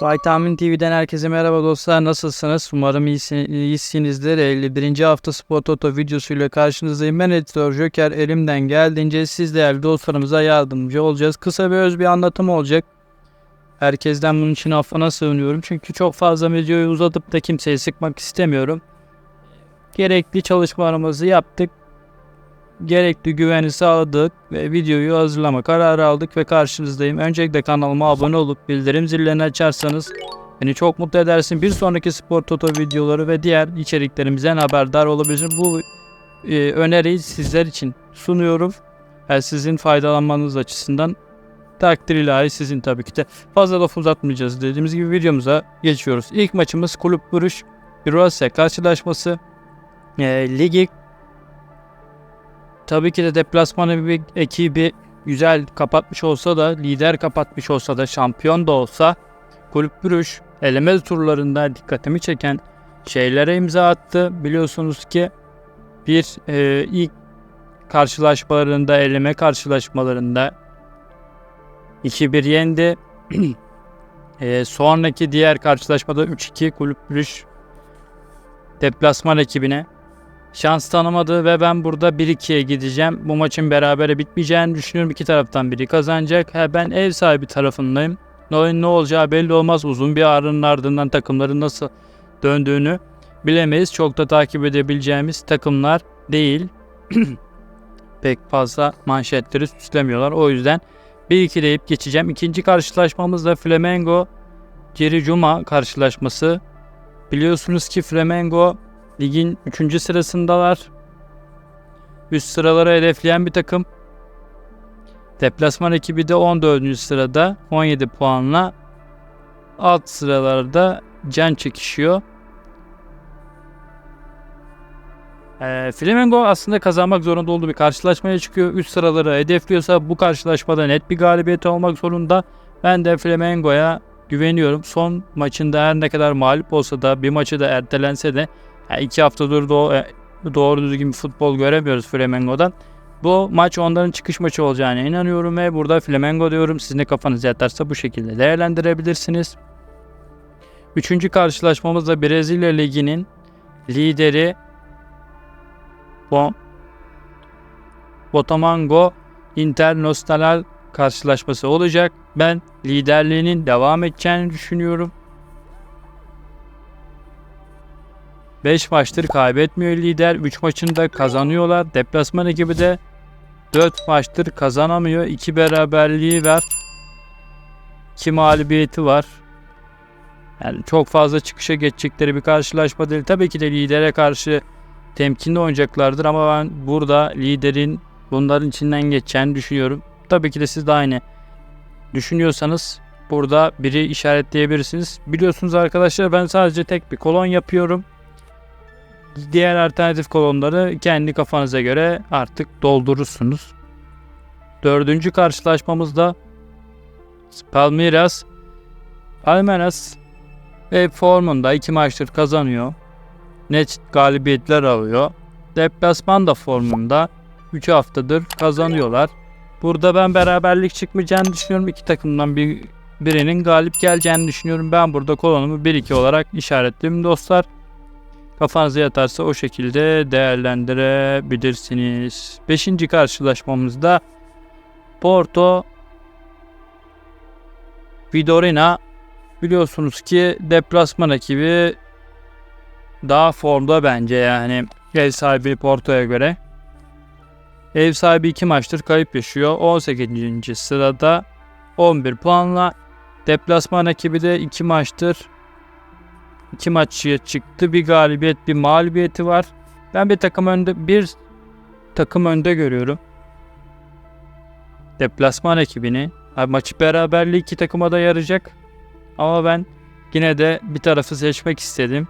Bay Tahmin TV'den herkese merhaba dostlar. Nasılsınız? Umarım iyisi- iyisinizdir. 51. hafta Spor Toto videosuyla karşınızdayım. Ben editör Joker. Elimden geldiğince siz değerli dostlarımıza yardımcı olacağız. Kısa ve öz bir anlatım olacak. Herkesten bunun için affına sığınıyorum. Çünkü çok fazla videoyu uzatıp da kimseyi sıkmak istemiyorum. Gerekli çalışmalarımızı yaptık. Gerekli güveni sağladık ve videoyu hazırlama kararı aldık ve karşınızdayım. Öncelikle kanalıma abone olup bildirim zillerini açarsanız beni çok mutlu edersin. Bir sonraki Spor Toto videoları ve diğer içeriklerimizden haberdar olabilirsiniz. Bu e, öneriyi sizler için sunuyorum. Yani sizin faydalanmanız açısından takdir ilahi sizin tabii ki de. Fazla laf uzatmayacağız dediğimiz gibi videomuza geçiyoruz. İlk maçımız Kulüp Buruş Brose karşılaşması. E, ligi tabii ki de deplasmanı bir ekibi güzel kapatmış olsa da lider kapatmış olsa da şampiyon da olsa Kulüp Brüş eleme turlarında dikkatimi çeken şeylere imza attı. Biliyorsunuz ki bir e, ilk karşılaşmalarında eleme karşılaşmalarında 2-1 yendi. e, sonraki diğer karşılaşmada 3-2 Kulüp Brüş deplasman ekibine şans tanımadı ve ben burada 1-2'ye gideceğim. Bu maçın berabere bitmeyeceğini düşünüyorum. İki taraftan biri kazanacak. Ha, ben ev sahibi tarafındayım. Oyun ne olacağı belli olmaz. Uzun bir arının ardından takımların nasıl döndüğünü bilemeyiz. Çok da takip edebileceğimiz takımlar değil. Pek fazla manşetleri süslemiyorlar. O yüzden 1-2 deyip geçeceğim. İkinci karşılaşmamız da Flamengo Ciri Cuma karşılaşması. Biliyorsunuz ki Flamengo Ligin 3. sırasındalar. Üst sıraları hedefleyen bir takım. Deplasman ekibi de 14. sırada 17 puanla alt sıralarda can çekişiyor. E, Flamengo aslında kazanmak zorunda olduğu bir karşılaşmaya çıkıyor. Üst sıraları hedefliyorsa bu karşılaşmada net bir galibiyet olmak zorunda. Ben de Flamengo'ya güveniyorum. Son maçında her ne kadar mağlup olsa da bir maçı da ertelense de yani iki haftadır do- doğru düzgün bir futbol göremiyoruz Flamengo'dan. Bu maç onların çıkış maçı olacağına inanıyorum ve burada Flamengo diyorum. Sizin de kafanız yatarsa bu şekilde değerlendirebilirsiniz. Üçüncü karşılaşmamız da Brezilya Ligi'nin lideri Bo Botamango Internacional karşılaşması olacak. Ben liderliğinin devam edeceğini düşünüyorum. 5 maçtır kaybetmiyor lider. 3 maçını da kazanıyorlar. Deplasman ekibi de 4 maçtır kazanamıyor. 2 beraberliği var. 2 mağlubiyeti var. Yani çok fazla çıkışa geçecekleri bir karşılaşma değil. Tabii ki de lidere karşı temkinli oynayacaklardır ama ben burada liderin bunların içinden geçeceğini düşünüyorum. Tabii ki de siz de aynı düşünüyorsanız burada biri işaretleyebilirsiniz. Biliyorsunuz arkadaşlar ben sadece tek bir kolon yapıyorum. Diğer alternatif kolonları kendi kafanıza göre artık doldurursunuz. Dördüncü karşılaşmamızda Palmeiras Palmeiras ve formunda iki maçtır kazanıyor. Net galibiyetler alıyor. Deplasman da formunda 3 haftadır kazanıyorlar. Burada ben beraberlik çıkmayacağını düşünüyorum. İki takımdan bir birinin galip geleceğini düşünüyorum. Ben burada kolonumu 1-2 olarak işaretledim dostlar. Kafanıza yatarsa o şekilde değerlendirebilirsiniz. Beşinci karşılaşmamızda Porto Vidorina biliyorsunuz ki deplasman ekibi daha formda bence yani ev sahibi Porto'ya göre. Ev sahibi iki maçtır kayıp yaşıyor. 18. sırada 11 puanla. Deplasman ekibi de iki maçtır iki maçıya çıktı. Bir galibiyet, bir mağlubiyeti var. Ben bir takım önde bir takım önde görüyorum. Deplasman ekibini Ha, maçı beraberliği iki takıma da yarayacak. Ama ben yine de bir tarafı seçmek istedim.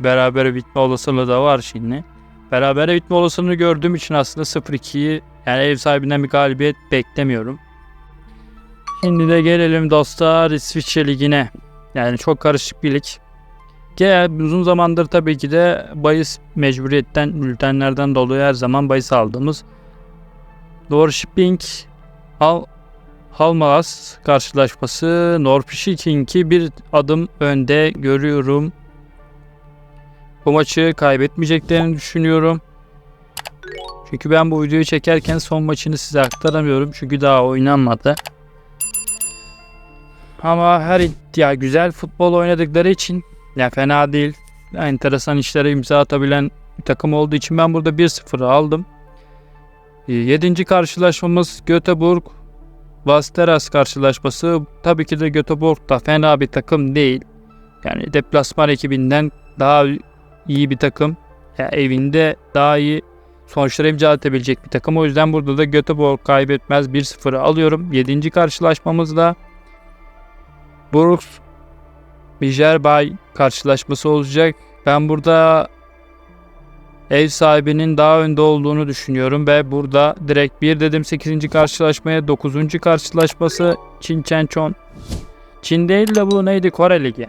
Berabere bitme olasılığı da var şimdi. Berabere bitme olasılığını gördüğüm için aslında 0-2'yi yani ev sahibinden bir galibiyet beklemiyorum. Şimdi de gelelim dostlar İsviçre Ligi'ne. Yani çok karışık bir lig. Gel uzun zamandır tabii ki de bahis mecburiyetten, bültenlerden dolayı her zaman bahis aldığımız Norrköping Hal Halmalas karşılaşması Norrköping'i bir adım önde görüyorum. Bu maçı kaybetmeyeceklerini düşünüyorum. Çünkü ben bu videoyu çekerken son maçını size aktaramıyorum. Çünkü daha oynanmadı. Ama her ya güzel futbol oynadıkları için ya fena değil. Enteresan işlere imza atabilen bir takım olduğu için ben burada 1-0 aldım. 7. karşılaşmamız Göteborg Vasteras karşılaşması. Tabii ki de Göteborg da fena bir takım değil. Yani deplasman ekibinden daha iyi bir takım. Ya evinde daha iyi sonuçlara imza atabilecek bir takım. O yüzden burada da Göteborg kaybetmez 1-0'ı alıyorum. 7. karşılaşmamızda Brooks Bijerbay karşılaşması olacak. Ben burada ev sahibinin daha önde olduğunu düşünüyorum ve burada direkt 1 dedim 8. karşılaşmaya 9. karşılaşması Çin Chenchon. Çin değil de bu neydi Kore Ligi.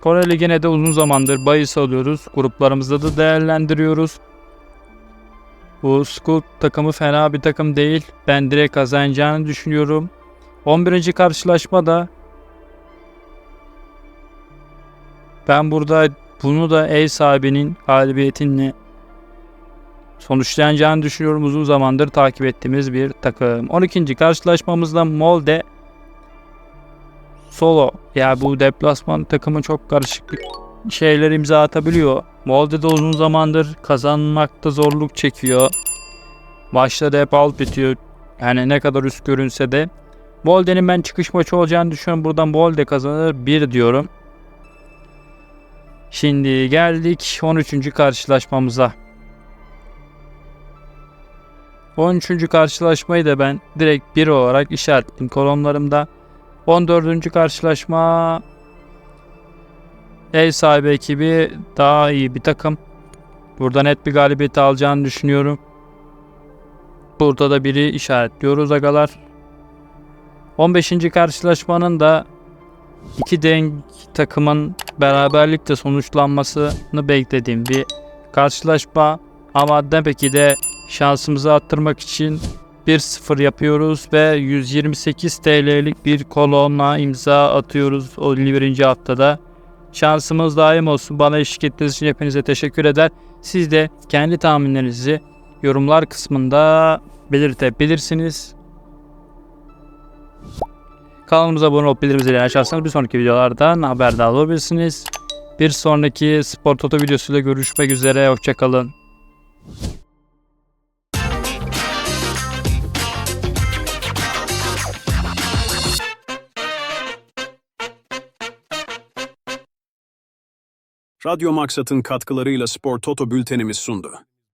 Kore Ligi'ne de uzun zamandır bahis alıyoruz. Gruplarımızda da değerlendiriyoruz. Bu Scoot takımı fena bir takım değil. Ben direkt kazanacağını düşünüyorum. 11. karşılaşma da ben burada bunu da ev sahibinin galibiyetinle sonuçlanacağını düşünüyorum. Uzun zamandır takip ettiğimiz bir takım. 12. karşılaşmamızda Molde Solo. Ya bu deplasman takımı çok karışık şeyler imza atabiliyor. Molde de uzun zamandır kazanmakta zorluk çekiyor. Maçta hep alt bitiyor. Yani ne kadar üst görünse de. Molde'nin ben çıkış maçı olacağını düşünüyorum. Buradan Molde kazanır 1 diyorum. Şimdi geldik 13. karşılaşmamıza. 13. karşılaşmayı da ben direkt 1 olarak işaretledim kolonlarımda. 14. karşılaşma ev sahibi ekibi daha iyi bir takım. Burada net bir galibiyet alacağını düşünüyorum. Burada da biri işaretliyoruz agalar. 15. karşılaşmanın da iki denk takımın beraberlikte sonuçlanmasını beklediğim bir karşılaşma. Ama tabii ki de şansımızı arttırmak için 1-0 yapıyoruz ve 128 TL'lik bir kolona imza atıyoruz o 51. haftada. Şansımız daim olsun. Bana eşlik ettiğiniz için hepinize teşekkür eder. Siz de kendi tahminlerinizi yorumlar kısmında belirtebilirsiniz. Kanalımıza abone olup bildirim zilini açarsanız bir sonraki videolardan haberdar olabilirsiniz. Bir sonraki Spor Toto videosuyla görüşmek üzere. Hoşçakalın. Radyo Maksat'ın katkılarıyla Spor Toto bültenimiz sundu.